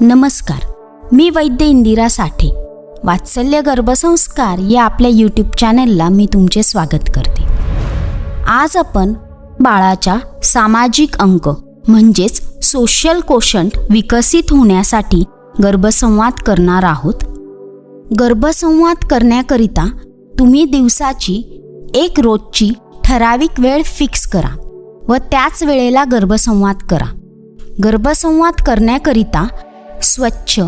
नमस्कार. मी वैद्य इंदिरा साठे. वात्सल्य गर्भसंस्कार या आपल्या यूट्यूब चॅनलला मी तुमचे स्वागत करते. आज आपण बाळाच्या सामाजिक अंक म्हणजेच सोशल कोशंट विकसित होण्यासाठी गर्भसंवाद करणार आहोत. गर्भसंवाद करण्याकरिता तुम्ही दिवसाची एक रोजची ठराविक वेळ फिक्स करा व त्याच वेळेला गर्भसंवाद करा. गर्भसंवाद करण्याकरिता स्वच्छ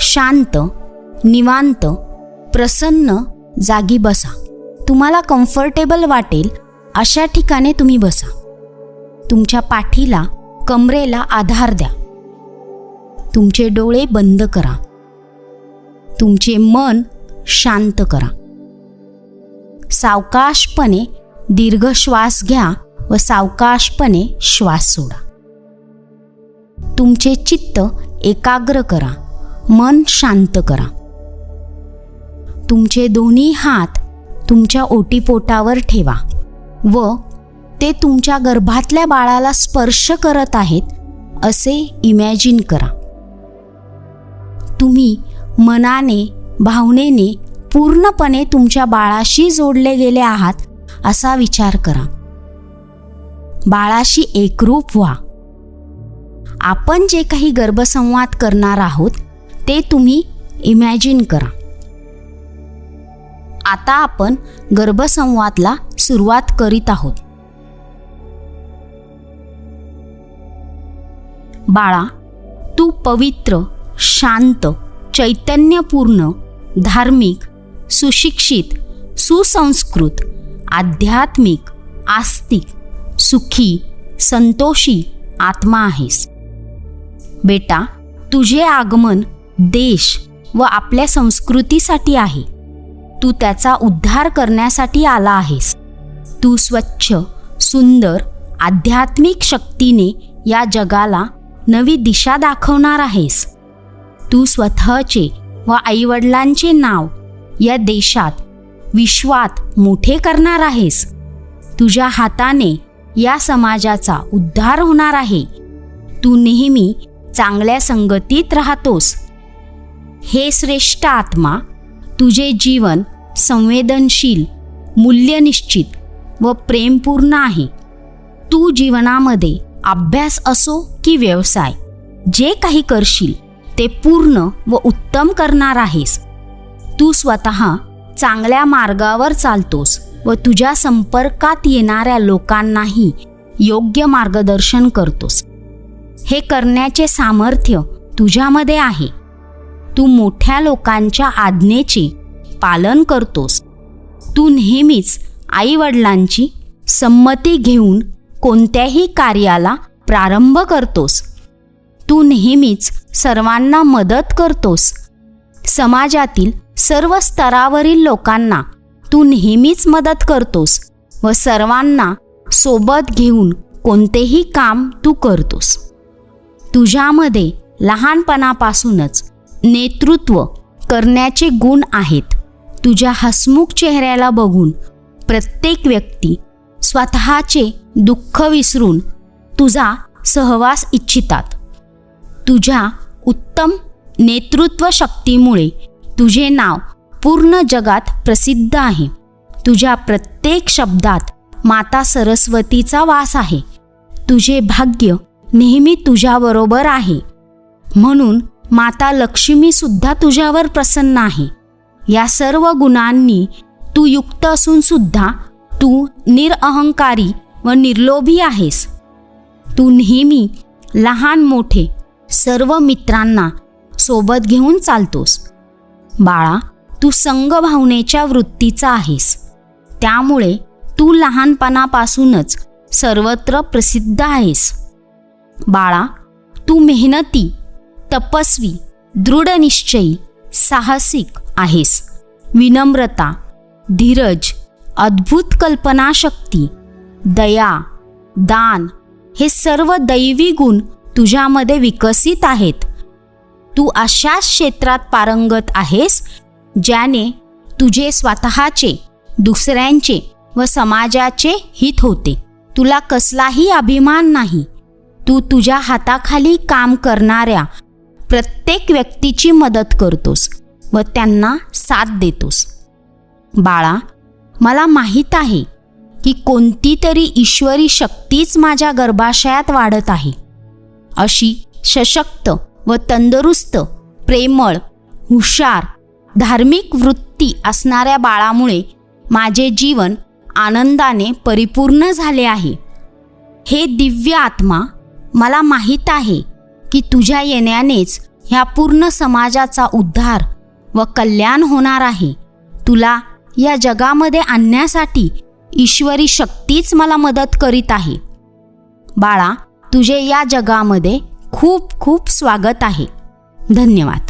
शांत निवांत प्रसन्न जागी बसा. तुम्हाला कम्फर्टेबल वाटेल अशा ठिकाणी तुम्ही बसा. तुमच्या पाठीला कमरेला आधार द्या. तुमचे डोळे बंद करा. तुमचे मन शांत करा. सावकाशपणे दीर्घ श्वास घ्या व सावकाशपणे श्वास सोडा. तुमचे चित्त एकाग्र करा. मन शांत करा. तुमचे दोन्ही हात तुमच्या ओटीपोटावर ठेवा व ते तुमच्या गर्भातल्या बाळाला स्पर्श करत आहेत असे इमॅजिन करा. तुम्ही मनाने भावनेने पूर्णपणे तुमच्या बाळाशी जोडले गेले आहात असा विचार करा. बाळाशी एकरूप व्हा. आपण जे काही गर्भसंवाद करणार आहोत ते तुम्ही इमॅजिन करा. आता आपण गर्भसंवादला सुरुवात करीत आहोत. बाळा तू पवित्र शांत चैतन्यपूर्ण धार्मिक सुशिक्षित सुसंस्कृत आध्यात्मिक आस्तिक सुखी संतोषी आत्मा आहेस. बेटा तुझे आगमन देश व आपल्या संस्कृतीसाठी आहे. तू त्याचा उद्धार करण्यासाठी आला आहेस. तू स्वच्छ सुंदर आध्यात्मिक शक्तीने या जगाला नवी दिशा दाखवणार आहेस. तू स्वतःचे व आईवडिलांचे नाव या देशात विश्वात मोठे करणार आहेस. तुझ्या हाताने या समाजाचा उद्धार होणार आहे. तू नेहमी चांगल्या संगतीत राहतोस. हे श्रेष्ठ आत्मा तुझे जीवन संवेदनशील मूल्यनिश्चित व प्रेमपूर्ण आहे. तू जीवनामध्ये अभ्यास असो की व्यवसाय जे काही करशील ते पूर्ण व उत्तम करणार आहेस. तू स्वतः चांगल्या मार्गावर चालतोस व तुझ्या संपर्कात येणाऱ्या लोकांनाही योग्य मार्गदर्शन करतोस. हे करण्याचे सामर्थ्य तुझ्यामध्ये आहे. तू मोठ्या लोकांच्या आज्ञेचे पालन करतोस. तू नेहमीच आईवडिलांची संमती घेऊन कोणत्याही कार्याला प्रारंभ करतोस. तू नेहमीच सर्वांना मदत करतोस. समाजातील सर्व स्तरावरील लोकांना तू नेहमीच मदत करतोस व सर्वांना सोबत घेऊन कोणतेही काम तू करतोस. तुझ्यामध्ये लहानपणापासूनच नेतृत्व करण्याचे गुण आहेत. तुझ्या हसमुख चेहऱ्याला बघून प्रत्येक व्यक्ती स्वतःचे दुःख विसरून तुझा सहवास इच्छितात. तुझ्या उत्तम नेतृत्व शक्तीमुळे तुझे नाव पूर्ण जगात प्रसिद्ध आहे. तुझ्या प्रत्येक शब्दात माता सरस्वतीचा वास आहे. तुझे भाग्य नेहमी तुझ्याबरोबर आहे. म्हणून माता लक्ष्मी सुद्धा तुझ्यावर प्रसन्न आहे. या सर्व गुणांनी तू युक्त असून सुद्धा तू निरअहंकारी व निर्लोभी आहेस. तू नेहमी लहान मोठे सर्व मित्रांना सोबत घेऊन चालतोस. बाळा तू संघभावनेच्या वृत्तीचा आहेस. त्यामुळे तू लहानपणापासूनच सर्वत्र प्रसिद्ध आहेस. बाळा तू मेहनती तपस्वी दृढनिश्चयी साहसिक आहेस. विनम्रता धीरज अद्भुत कल्पनाशक्ती दया दान हे सर्व दैवी गुण तुझ्यामध्ये विकसित आहेत. तू अशाच क्षेत्रात पारंगत आहेस ज्याने तुझे स्वतःचे दुसऱ्यांचे व समाजाचे हित होते. तुला कसलाही अभिमान नाही तू तुझ्या हाताखाली काम करणाऱ्या प्रत्येक व्यक्तीची मदत करतोस व त्यांना साथ देतोस. बाळा मला माहीत आहे की कोणती तरी ईश्वरी शक्तीच माझ्या गर्भाशयात वाढत आहे. अशी सशक्त व तंदुरुस्त प्रेमळ हुशार धार्मिक वृत्ती असणाऱ्या बाळामुळे माझे जीवन आनंदाने परिपूर्ण झाले आहे. हे दिव्य आत्मा मला माहीत आहे की तुझ्या येण्यानेच ह्या पूर्ण समाजाचा उद्धार व कल्याण होणार आहे. तुला या जगामध्ये आणण्यासाठी ईश्वरी शक्तीच मला मदत करीत आहे. बाळा तुझे या जगामध्ये खूप खूप स्वागत आहे. धन्यवाद.